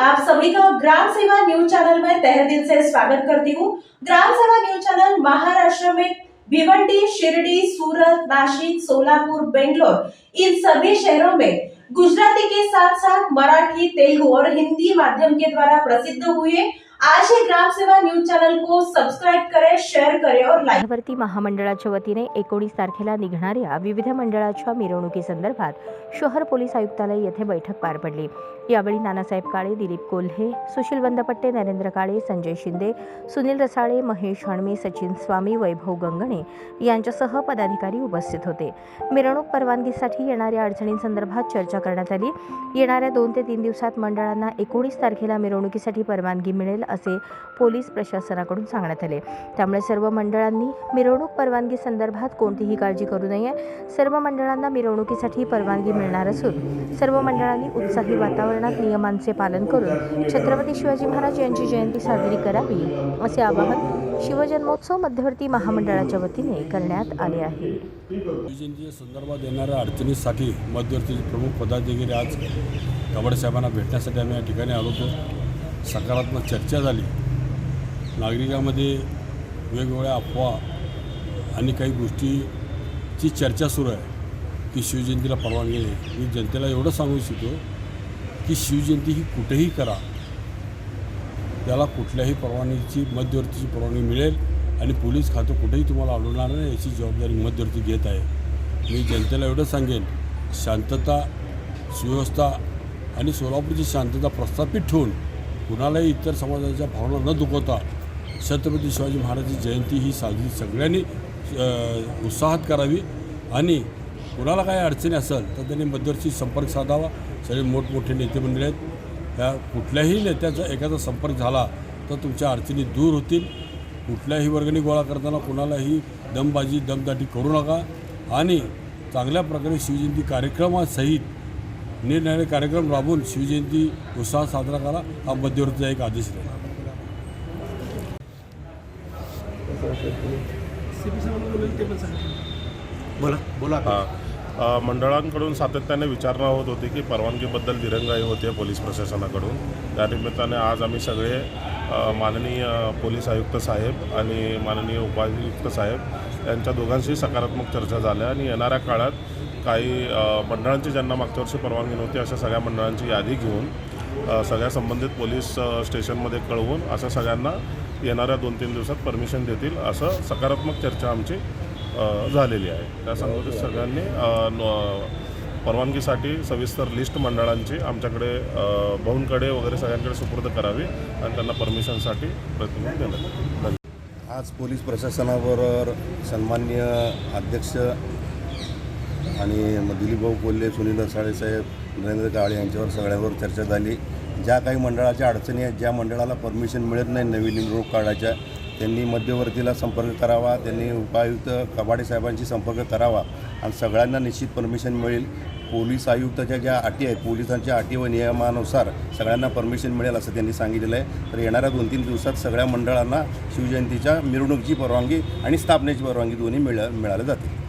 आप सभी का ग्राम सेवा न्यूज चैनल में तहे दिल से स्वागत करती हूँ। ग्राम सेवा न्यूज चैनल महाराष्ट्र में भिवंडी शिरडी सूरत नासिक सोलापुर बेंगलोर इन सभी शहरों में गुजराती के साथ साथ मराठी तेलुगु और हिंदी माध्यम के द्वारा प्रसिद्ध हुए आज ही ग्राम सेवा न्यूज चैनल को सब्सक्राइब करें शेयर करें और लाइक मध्यवर्ती महामंडळाच्या वतीने एकोणीस तारखेला निघणाऱ्या विविध मंडळाच्या मिरवणुकीसंदर्भात शहर पोलीस आयुक्तालय येथे बैठक पार पडली. यावेळी नानासाहेब काळे दिलीप कोल्हे सुशील बंदपट्टे नरेंद्र काळे संजय शिंदे सुनील रसाळे महेश हणमे सचिन स्वामी वैभव गंगणे यांच्यासह पदाधिकारी उपस्थित होते. मिरवणूक परवानगीसाठी येणाऱ्या अडचणींसंदर्भात चर्चा करण्यात आली. येणाऱ्या दोन ते तीन दिवसात मंडळांना एकोणीस तारखेला मिरवणुकीसाठी परवानगी मिळेल असे पोलीस प्रशासनाकडून सांगण्यात आले. त्यामुळे सर्व मंडळांनी मिरवणूक परवानगी संदर्भात कोणतीही काळजी करू नये. सर्व मंडळांना मिरवणुकीसाठी परवानगी मिळणार असून सर्व मंडळांनी उत्साही वातावरण प्रमाणात नियमांचे पालन करून छत्रपती शिवाजी महाराज यांची जयंती साजरी करावी असे आवाहन शिवजन्मोत्सव मध्यवर्ती महामंडळाच्या वतीने करण्यात आले आहे. संदर्भात येणाऱ्या अडचणीसाठी मध्यवर्ती प्रमुख पदाधिकारी आज कवाडे भेटण्यासाठी आम्ही या ठिकाणी आलो होतो. सकारात्मक चर्चा झाली. नागरिकांमध्ये वेगवेगळ्या अफवा आणि काही गोष्टीची चर्चा सुरू आहे की शिवजयंतीला परवानगी नाही. मी जनतेला एवढं सांगू इच्छितो की शिवजयंती ही कुठेही करा. त्याला कुठल्याही परवानगीची मध्यवर्तीची परवानगी मिळेल आणि पोलीस खातं कुठेही तुम्हाला आढळणार नाही याची जबाबदारी मध्यवर्ती घेत आहे. मी जनतेला एवढं सांगेन शांतता सुव्यवस्था आणि सोलापूरची शांतता प्रस्थापित ठेवून कुणालाही इतर समाजाच्या भावना न दुखवता छत्रपती शिवाजी महाराजांची जयंती ही साजरी सगळ्यांनी उत्साहात करावी आणि कुणाला काही अडचणी असेल तर त्यांनी मध्यवर्ती संपर्क साधावा. सगळे मोठमोठे नेते मंडळी आहेत. त्या कुठल्याही नेत्याचा एखादा संपर्क झाला तर तुमच्या अडचणी दूर होतील. कुठल्याही वर्गणी गोळा करताना कुणालाही दमबाजी दमदाटी करू नका. आणि चांगल्या प्रकारे शिवजयंती कार्यक्रमासहित निरनिराळे कार्यक्रम राबवून शिवजयंती उत्साह साजरा करा. हा मध्यवर्तीचा एक आदेश राहील. बोला बोला. हा. मंडळांकडून सातत्याने विचारणा होत होती की परवानगीबद्दल दिरंगाई होते पोलीस प्रशासनाकडून. त्या निमित्ताने आज आम्ही सगळे माननीय पोलीस आयुक्त साहेब आणि माननीय उपायुक्त साहेब यांच्या दोघांशी सकारात्मक चर्चा झाल्या आणि येणाऱ्या काळात काही मंडळांची ज्यांना मागच्या वर्षी परवानगी नव्हती अशा सगळ्या मंडळांची यादी घेऊन सगळ्या संबंधित पोलीस स्टेशनमध्ये कळवून असं सगळ्यांना येणाऱ्या दोन तीन दिवसात परमिशन देतील असं सकारात्मक चर्चा आमची झालेली आहे. त्या संबंधित सगळ्यांनी परवानगीसाठी सविस्तर लिस्ट मंडळांची आमच्याकडे भाऊंकडे वगैरे सगळ्यांकडे सुपूर्द करावी आणि त्यांना परमिशनसाठी प्रतिनिधी देण्यात आज पोलीस प्रशासनाबरोबर सन्मान्य अध्यक्ष आणि दिलीपभाऊ कोल्हे सुनील रसाळे साहेब नरेंद्र काळे यांच्यावर सगळ्यावर चर्चा झाली. ज्या काही मंडळाच्या अडचणी आहेत ज्या मंडळाला परमिशन मिळत नाही नवीन निवडणूक काढायच्या त्यांनी मध्यवर्तीला संपर्क करावा त्यांनी उपायुक्त कबाडे साहेबांशी संपर्क करावा आणि सगळ्यांना निश्चित परमिशन मिळेल. पोलीस आयुक्ताच्या ज्या अटी आहेत पोलिसांच्या अटी व नियमानुसार सगळ्यांना परमिशन मिळेल असं त्यांनी सांगितलेलं आहे. तर येणाऱ्या दोन तीन दिवसात सगळ्या मंडळांना शिवजयंतीच्या मिरवणुकीची परवानगी आणि स्थापनेची परवानगी दोन्ही मिळ मिळाल्या जातील.